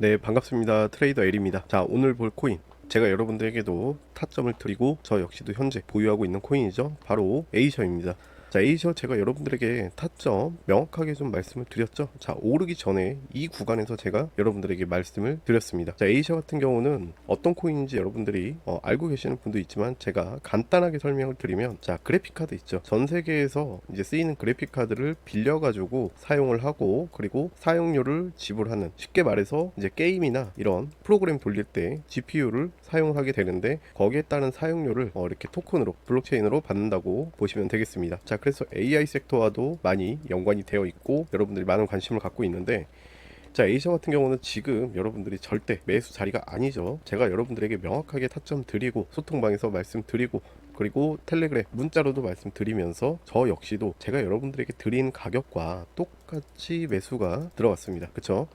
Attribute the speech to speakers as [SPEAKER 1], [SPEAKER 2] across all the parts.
[SPEAKER 1] 네, 반갑습니다. 트레이더 L입니다. 자, 오늘 볼 코인. 제가 여러분들에게도 타점을 드리고 저 역시도 현재 보유하고 있는 코인이죠. 바로 에이셔입니다. 자, 에이셔 제가 여러분들에게 타점 명확하게 좀 말씀을 드렸죠. 자, 오르기 전에 이 구간에서 제가 여러분들에게 말씀을 드렸습니다. 자, 에이셔 같은 경우는 어떤 코인인지 여러분들이 어, 알고 계시는 분도 있지만 제가 간단하게 설명을 드리면 자, 그래픽 카드 있죠. 전 세계에서 이제 쓰이는 그래픽 카드를 빌려 가지고 사용을 하고 그리고 사용료를 지불하는 쉽게 말해서 이제 게임이나 이런 프로그램 돌릴 때 GPU를 사용하게 되는데 거기에 따른 사용료를 어, 이렇게 토큰으로 블록체인으로 받는다고 보시면 되겠습니다. 자, 그래서 AI 섹터와도 많이 연관이 되어 있고 여러분들이 많은 관심을 갖고 있는데 자, 에이셔 같은 경우는 지금 여러분들이 절대 매수 자리가 아니죠. 제가 여러분들에게 명확하게 타점 드리고 소통방에서 말씀드리고 그리고 텔레그램 문자로도 말씀드리면서 저 역시도 제가 여러분들에게 드린 가격과 똑같이 매수가 들어갔습니다. 그쵸?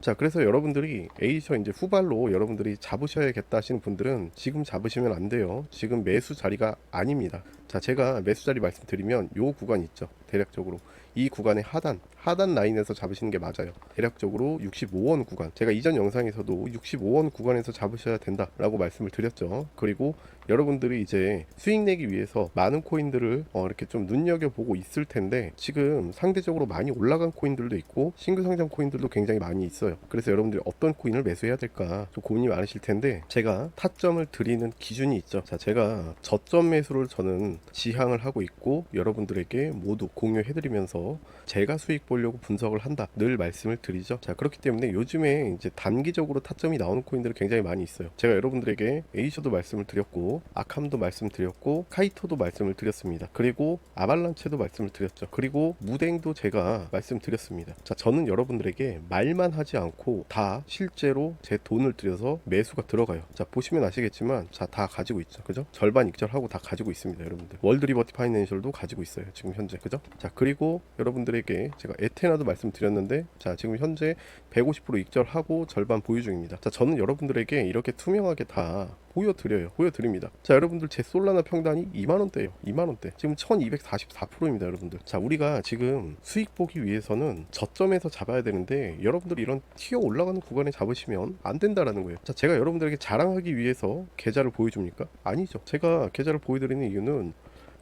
[SPEAKER 1] 자, 그래서 여러분들이 에이셔 이제 후발로 여러분들이 잡으셔야겠다 하시는 분들은 지금 잡으시면 안 돼요. 지금 매수 자리가 아닙니다. 자, 제가 매수 자리 말씀드리면 요 구간 있죠. 대략적으로 이 구간의 하단, 하단 라인에서 잡으시는 게 맞아요. 대략적으로 65원 구간. 제가 이전 영상에서도 65원 구간에서 잡으셔야 된다 라고 말씀을 드렸죠. 그리고 여러분들이 이제 수익 내기 위해서 많은 코인들을 어, 이렇게 좀 눈여겨보고 있을 텐데 지금 상대적으로 많이 올라간 코인들도 있고 신규 상장 코인들도 굉장히 많이 있어요. 그래서 여러분들이 어떤 코인을 매수해야 될까 좀 고민이 많으실 텐데 제가 타점을 드리는 기준이 있죠. 자, 제가 저점 매수를 저는 지향을 하고 있고 여러분들에게 모두 공유해드리면서 제가 수익 보려고 분석을 한다 늘 말씀을 드리죠. 자, 그렇기 때문에 요즘에 이제 단기적으로 타점이 나오는 코인들이 굉장히 많이 있어요. 제가 여러분들에게 에이셔도 말씀을 드렸고 아캄도 말씀드렸고 카이토도 말씀을 드렸습니다. 그리고 아발란체도 말씀을 드렸죠. 그리고 무댕도 제가 말씀드렸습니다. 자, 저는 여러분들에게 말만 하지 않고 다 실제로 제 돈을 들여서 매수가 들어가요. 자, 보시면 아시겠지만 자, 다 가지고 있죠. 그죠? 절반 익절하고 다 가지고 있습니다, 여러분들. 월드 리버티 파이낸셜도 가지고 있어요. 지금 현재. 그죠? 자, 그리고 여러분들에게 제가 에테나도 말씀드렸는데 자, 지금 현재 150% 익절하고 절반 보유 중입니다. 자, 저는 여러분들에게 이렇게 투명하게 다 보여드려요. 보여드립니다. 자, 여러분들 제 솔라나 평단이 2만원대예요. 2만원대. 지금 1244%입니다, 여러분들. 자, 우리가 지금 수익 보기 위해서는 저점에서 잡아야 되는데 여러분들이 이런 튀어 올라가는 구간에 잡으시면 안 된다라는 거예요. 자, 제가 여러분들에게 자랑하기 위해서 계좌를 보여줍니까? 아니죠. 제가 계좌를 보여드리는 이유는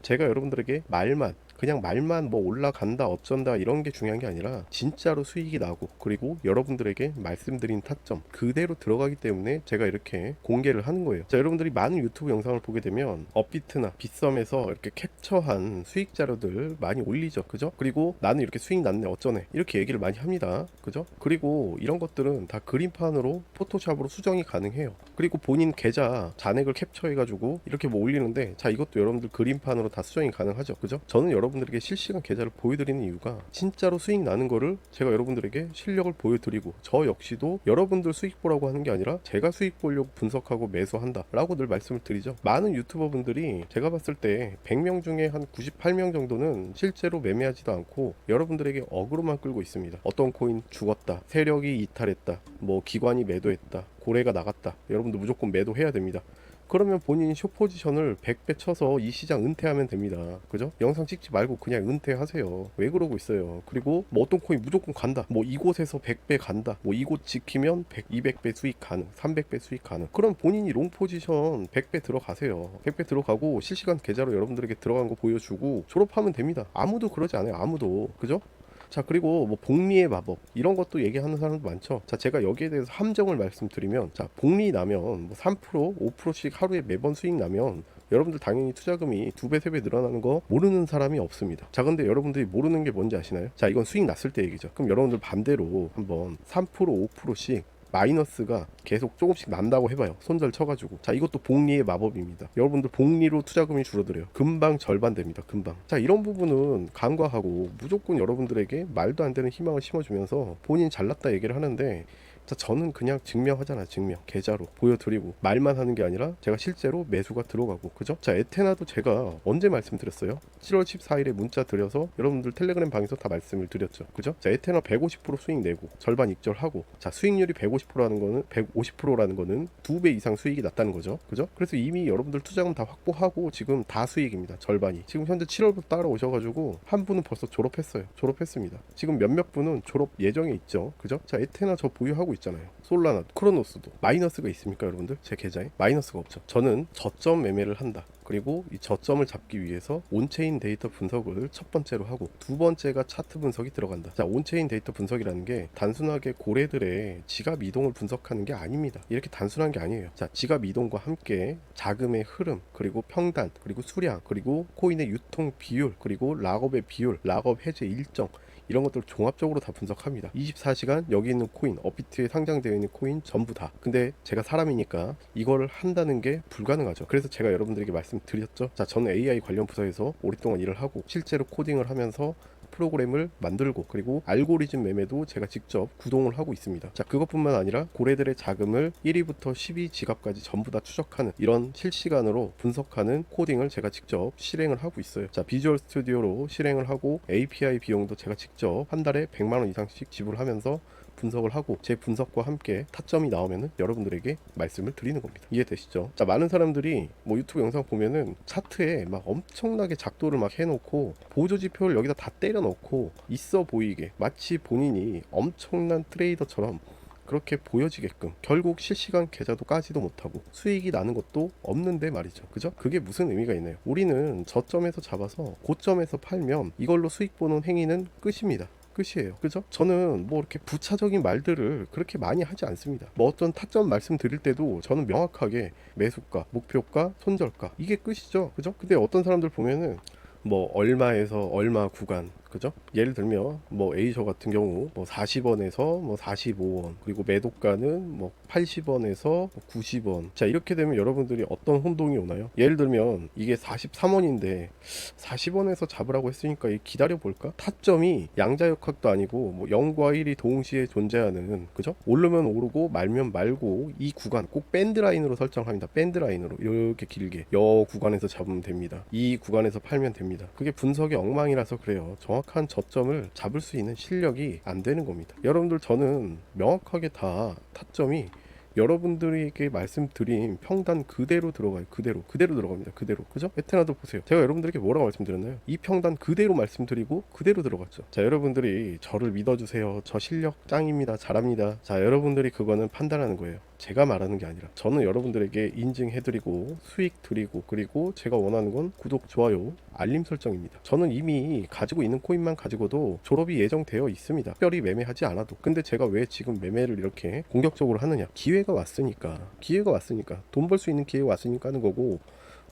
[SPEAKER 1] 제가 여러분들에게 말만 그냥 말만 뭐 올라간다 어쩐다 이런 게 중요한 게 아니라 진짜로 수익이 나고 그리고 여러분들에게 말씀드린 타점 그대로 들어가기 때문에 제가 이렇게 공개를 하는 거예요. 자 여러분들이 많은 유튜브 영상을 보게 되면 업비트나 빗썸에서 이렇게 캡처한 수익 자료들 많이 올리죠. 그죠? 그리고 나는 이렇게 수익 났네 어쩌네 이렇게 얘기를 많이 합니다. 그죠? 그리고 이런 것들은 다 그림판으로 포토샵으로 수정이 가능해요. 그리고 본인 계좌 잔액을 캡처해가지고 이렇게 뭐 올리는데 자 이것도 여러분들 그림판으로 다 수정이 가능하죠. 그죠? 저는 여러분 들에게 실시간 계좌를 보여드리는 이유가 진짜로 수익 나는 거를 제가 여러분들에게 실력을 보여드리고 저 역시도 여러분들 수익 보라고 하는 게 아니라 제가 수익 보려고 분석하고 매수한다 라고 늘 말씀을 드리죠. 많은 유튜버 분들이 제가 봤을 때 100명 중에 한 98명 정도는 실제로 매매하지도 않고 여러분들에게 어그로만 끌고 있습니다. 어떤 코인 죽었다, 세력이 이탈했다, 뭐 기관이 매도했다, 고래가 나갔다. 여러분들 무조건 매도해야 됩니다. 그러면 본인이 쇼 포지션을 100배 쳐서 이 시장 은퇴하면 됩니다. 그죠? 영상 찍지 말고 그냥 은퇴하세요. 왜 그러고 있어요? 그리고 뭐 어떤 코인 무조건 간다. 뭐 이곳에서 100배 간다. 뭐 이곳 지키면 100, 200배 수익 가능. 300배 수익 가능. 그럼 본인이 롱 포지션 100배 들어가세요. 100배 들어가고 실시간 계좌로 여러분들에게 들어간 거 보여주고 졸업하면 됩니다. 아무도 그러지 않아요. 아무도. 그죠? 자 그리고 뭐 복리의 마법 이런 것도 얘기하는 사람도 많죠. 자 제가 여기에 대해서 함정을 말씀드리면 자 복리 나면 뭐 3% 5%씩 하루에 매번 수익 나면 여러분들 당연히 투자금이 두 배 세 배 늘어나는 거 모르는 사람이 없습니다. 자 근데 여러분들이 모르는 게 뭔지 아시나요? 자 이건 수익 났을 때 얘기죠. 그럼 여러분들 반대로 한번 3% 5%씩 마이너스가 계속 조금씩 난다고 해봐요. 손절 쳐가지고. 자, 이것도 복리의 마법입니다. 여러분들 복리로 투자금이 줄어들어요. 금방 절반 됩니다. 금방. 자, 이런 부분은 간과하고 무조건 여러분들에게 말도 안 되는 희망을 심어주면서 본인 잘났다 얘기를 하는데 자, 저는 그냥 증명하잖아, 증명. 계좌로 보여드리고 말만 하는 게 아니라 제가 실제로 매수가 들어가고, 그죠? 자, 에테나도 제가 언제 말씀드렸어요? 7월 14일에 문자 드려서 여러분들 텔레그램 방에서 다 말씀을 드렸죠, 그죠? 자, 에테나 150% 수익 내고 절반 익절하고, 자, 수익률이 150%라는 거는 150%라는 거는 두 배 이상 수익이 났다는 거죠, 그죠? 그래서 이미 여러분들 투자금 다 확보하고 지금 다 수익입니다, 절반이. 지금 현재 7월부터 따라오셔가지고 한 분은 벌써 졸업했어요, 졸업했습니다. 지금 몇몇 분은 졸업 예정에 있죠, 그죠? 자, 에테나 저 보유하고 있죠. 있잖아요. 솔라나, 크로노스도 마이너스가 있습니까, 여러분들? 제 계좌에 마이너스가 없죠. 저는 저점 매매를 한다. 그리고 이 저점을 잡기 위해서 온체인 데이터 분석을 첫 번째로 하고 두 번째가 차트 분석이 들어간다. 자, 온체인 데이터 분석이라는 게 단순하게 고래들의 지갑 이동을 분석하는 게 아닙니다. 이렇게 단순한 게 아니에요. 자, 지갑 이동과 함께 자금의 흐름, 그리고 평단, 그리고 수량, 그리고 코인의 유통 비율, 그리고 락업의 비율, 락업 해제 일정 이런 것들 종합적으로 다 분석합니다. 24시간 여기 있는 코인, 업비트에 상장되어 있는 코인 전부 다. 근데 제가 사람이니까 이거를 한다는 게 불가능하죠. 그래서 제가 여러분들에게 말씀드렸죠. 자, 저는 AI 관련 부서에서 오랫동안 일을 하고 실제로 코딩을 하면서 프로그램을 만들고 그리고 알고리즘 매매도 제가 직접 구동을 하고 있습니다. 자, 그것뿐만 아니라 고래들의 자금을 1위부터 10위 지갑까지 전부 다 추적하는 이런 실시간으로 분석하는 코딩을 제가 직접 실행을 하고 있어요. 자, 비주얼 스튜디오로 실행을 하고 API 비용도 제가 직접 한 달에 100만 원 이상씩 지불하면서 분석을 하고 제 분석과 함께 타점이 나오면은 여러분들에게 말씀을 드리는 겁니다. 이해되시죠? 자, 많은 사람들이 뭐 유튜브 영상 보면은 차트에 막 엄청나게 작도를 막 해놓고 보조 지표를 여기다 다 때려 넣고 있어 보이게 마치 본인이 엄청난 트레이더처럼 그렇게 보여지게끔 결국 실시간 계좌도 까지도 못하고 수익이 나는 것도 없는데 말이죠. 그죠? 그게 무슨 의미가 있나요? 우리는 저점에서 잡아서 고점에서 팔면 이걸로 수익 보는 행위는 끝입니다. 끝이에요. 그죠? 저는 뭐 이렇게 부차적인 말들을 그렇게 많이 하지 않습니다. 뭐 어떤 타점 말씀드릴 때도 저는 명확하게 매수가, 목표가, 손절가 이게 끝이죠. 그죠? 근데 어떤 사람들 보면은 뭐 얼마에서 얼마 구간 그죠? 예를 들면 뭐 A셔 같은 경우 뭐 40원에서 뭐 45원 그리고 매도가는 뭐 80원에서 90원 자 이렇게 되면 여러분들이 어떤 혼동이 오나요? 예를 들면 이게 43원인데 40원에서 잡으라고 했으니까 이 기다려 볼까? 타점이 양자역학도 아니고 뭐 0과 1이 동시에 존재하는 그죠? 오르면 오르고 말면 말고 이 구간 꼭 밴드 라인으로 설정합니다. 밴드 라인으로 이렇게 길게 여 구간에서 잡으면 됩니다. 이 구간에서 팔면 됩니다. 그게 분석이 엉망이라서 그래요. 정확 한 저점을 잡을 수 있는 실력이 안 되는 겁니다. 여러분들 저는 명확하게 다 타점이 여러분들에게 말씀드린 평단 그대로 들어가요. 그대로. 그대로 들어갑니다. 그대로. 그죠? 에테나도 보세요. 제가 여러분들에게 뭐라고 말씀드렸나요? 이 평단 그대로 말씀드리고 그대로 들어갔죠. 자, 여러분들이 저를 믿어주세요. 저 실력 짱입니다. 잘합니다. 자, 여러분들이 그거는 판단하는 거예요. 제가 말하는 게 아니라 저는 여러분들에게 인증해드리고 수익 드리고 그리고 제가 원하는 건 구독, 좋아요, 알림 설정입니다. 저는 이미 가지고 있는 코인만 가지고도 졸업이 예정되어 있습니다. 특별히 매매하지 않아도. 근데 제가 왜 지금 매매를 이렇게 공격적으로 하느냐? 기회가 왔으니까. 기회가 왔으니까. 돈 벌 수 있는 기회가 왔으니까 하는 거고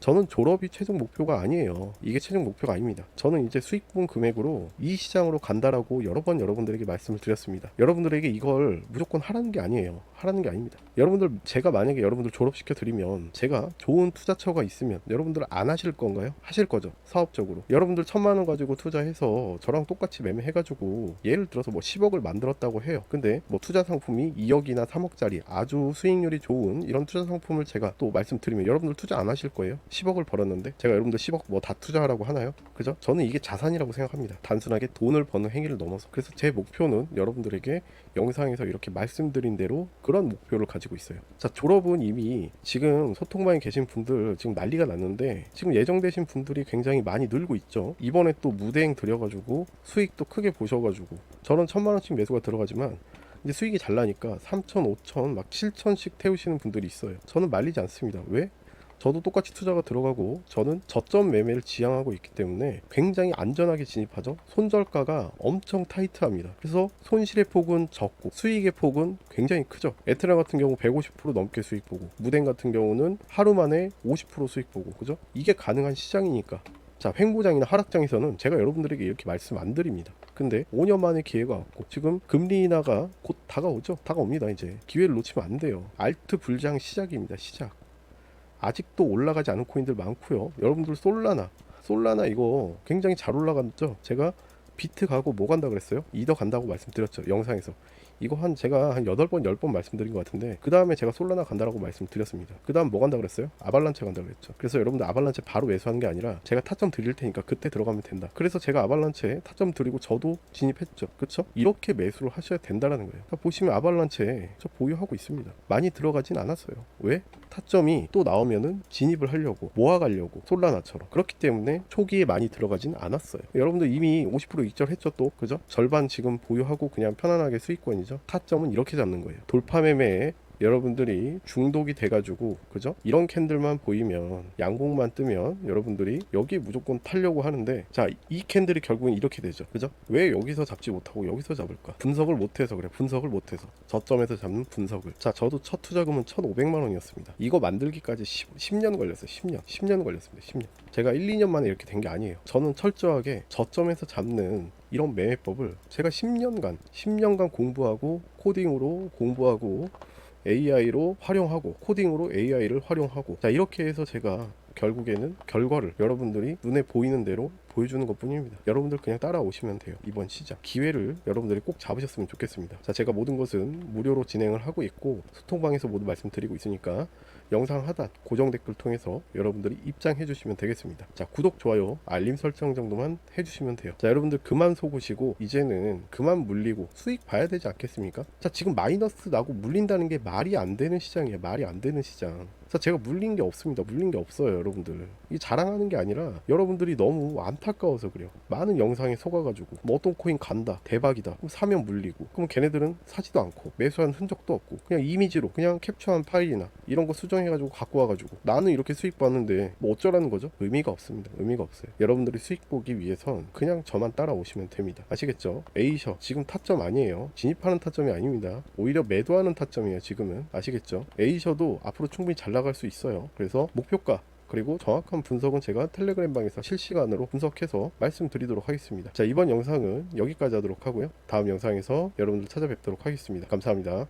[SPEAKER 1] 저는 졸업이 최종 목표가 아니에요. 이게 최종 목표가 아닙니다. 저는 이제 수익분 금액으로 이 시장으로 간다라고 여러 번 여러분들에게 말씀을 드렸습니다. 여러분들에게 이걸 무조건 하라는 게 아니에요. 하라는 게 아닙니다. 여러분들 제가 만약에 여러분들 졸업시켜 드리면 제가 좋은 투자처가 있으면 여러분들 안 하실 건가요? 하실 거죠. 사업적으로. 여러분들 천만 원 가지고 투자해서 저랑 똑같이 매매해 가지고 예를 들어서 뭐 10억을 만들었다고 해요. 근데 뭐 투자 상품이 2억이나 3억짜리 아주 수익률이 좋은 이런 투자 상품을 제가 또 말씀드리면 여러분들 투자 안 하실 거예요. 10억을 벌었는데 제가 여러분들 10억 뭐 다 투자하라고 하나요? 그죠? 저는 이게 자산이라고 생각합니다. 단순하게 돈을 버는 행위를 넘어서. 그래서 제 목표는 여러분들에게 영상에서 이렇게 말씀드린 대로 그런 목표를 가지고 있어요. 자, 졸업은 이미 지금 소통방에 계신 분들 지금 난리가 났는데 지금 예정되신 분들이 굉장히 많이 늘고 있죠. 이번에 또 무대행 들여가지고 수익도 크게 보셔가지고 저는 천만 원씩 매수가 들어가지만 이제 수익이 잘 나니까 3천, 5천, 막 7천씩 태우시는 분들이 있어요. 저는 말리지 않습니다. 왜? 저도 똑같이 투자가 들어가고 저는 저점 매매를 지향하고 있기 때문에 굉장히 안전하게 진입하죠. 손절가가 엄청 타이트합니다. 그래서 손실의 폭은 적고 수익의 폭은 굉장히 크죠. 에테라 같은 경우 150% 넘게 수익 보고 무덴 같은 경우는 하루 만에 50% 수익 보고 그죠? 이게 가능한 시장이니까 자, 횡보장이나 하락장에서는 제가 여러분들에게 이렇게 말씀 안 드립니다. 근데 5년 만에 기회가 왔고 지금 금리 인하가 곧 다가오죠. 다가옵니다. 이제 기회를 놓치면 안 돼요. 알트 불장 시작입니다. 시작. 아직도 올라가지 않은 코인들 많고요. 여러분들 솔라나, 솔라나 이거 굉장히 잘 올라갔죠. 제가 비트 가고 뭐 간다 그랬어요? 이더 간다고 말씀드렸죠. 영상에서. 이거 한 제가 한 8번, 10번 말씀드린 것 같은데 그 다음에 제가 솔라나 간다라고 말씀드렸습니다. 그 다음 뭐 간다 그랬어요? 아발란체 간다 그랬죠. 그래서 여러분들 아발란체 바로 매수하는 게 아니라 제가 타점 드릴 테니까 그때 들어가면 된다. 그래서 제가 아발란체 타점 드리고 저도 진입했죠. 그쵸? 이렇게 매수를 하셔야 된다라는 거예요. 자, 보시면 아발란체 저 보유하고 있습니다. 많이 들어가진 않았어요. 왜? 타점이 또 나오면은 진입을 하려고 모아가려고 솔라나처럼 그렇기 때문에 초기에 많이 들어가진 않았어요. 여러분들 이미 50% 익절했죠 또 그죠? 절반 지금 보유하고 그냥 편안하게 수익권이죠. 타점은 이렇게 잡는 거예요. 돌파 매매에 여러분들이 중독이 돼가지고 그죠? 이런 캔들만 보이면 양봉만 뜨면 여러분들이 여기 무조건 팔려고 하는데 자 이 캔들이 결국은 이렇게 되죠. 그죠? 왜 여기서 잡지 못하고 여기서 잡을까? 분석을 못해서 그래. 분석을 못해서. 저점에서 잡는 분석을. 자 저도 첫 투자금은 1,500만 원이었습니다. 이거 만들기까지 10, 년 걸렸어요. 10년. 10년 걸렸습니다. 10년. 제가 1, 2년 만에 이렇게 된 게 아니에요. 저는 철저하게 저점에서 잡는 이런 매매법을 제가 10년간 10년간 공부하고 코딩으로 공부하고 AI로 활용하고 코딩으로 AI를 활용하고. 자 이렇게 해서 제가 결국에는 결과를 여러분들이 눈에 보이는 대로 보여주는 것 뿐입니다. 여러분들 그냥 따라오시면 돼요. 이번 시작 기회를 여러분들이 꼭 잡으셨으면 좋겠습니다. 자 제가 모든 것은 무료로 진행을 하고 있고 소통방에서 모두 말씀드리고 있으니까 영상 하단 고정 댓글 통해서 여러분들이 입장해 주시면 되겠습니다. 자 구독 좋아요 알림 설정 정도만 해 주시면 돼요. 자 여러분들 그만 속으시고 이제는 그만 물리고 수익 봐야 되지 않겠습니까? 자 지금 마이너스 나고 물린다는 게 말이 안 되는 시장이에요. 말이 안 되는 시장. 그래서 제가 물린 게 없습니다. 물린 게 없어요, 여러분들. 이 자랑하는 게 아니라 여러분들이 너무 안타까워서 그래요. 많은 영상에 속아가지고 뭐 어떤 코인 간다, 대박이다. 그럼 사면 물리고. 그럼 걔네들은 사지도 않고 매수한 흔적도 없고 그냥 이미지로 그냥 캡처한 파일이나 이런 거 수정해가지고 갖고 와가지고 나는 이렇게 수익 봤는데 뭐 어쩌라는 거죠? 의미가 없습니다. 의미가 없어요. 여러분들이 수익 보기 위해선 그냥 저만 따라오시면 됩니다. 아시겠죠? 에이셔 지금 타점 아니에요. 진입하는 타점이 아닙니다. 오히려 매도하는 타점이에요. 지금은 아시겠죠? 에이셔도 앞으로 충분히 잘 나갈 수 있어요. 그래서 목표가 그리고 정확한 분석은 제가 텔레그램 방에서 실시간으로 분석해서 말씀드리도록 하겠습니다. 자, 이번 영상은 여기까지 하도록 하고요. 다음 영상에서 여러분들 찾아뵙도록 하겠습니다. 감사합니다.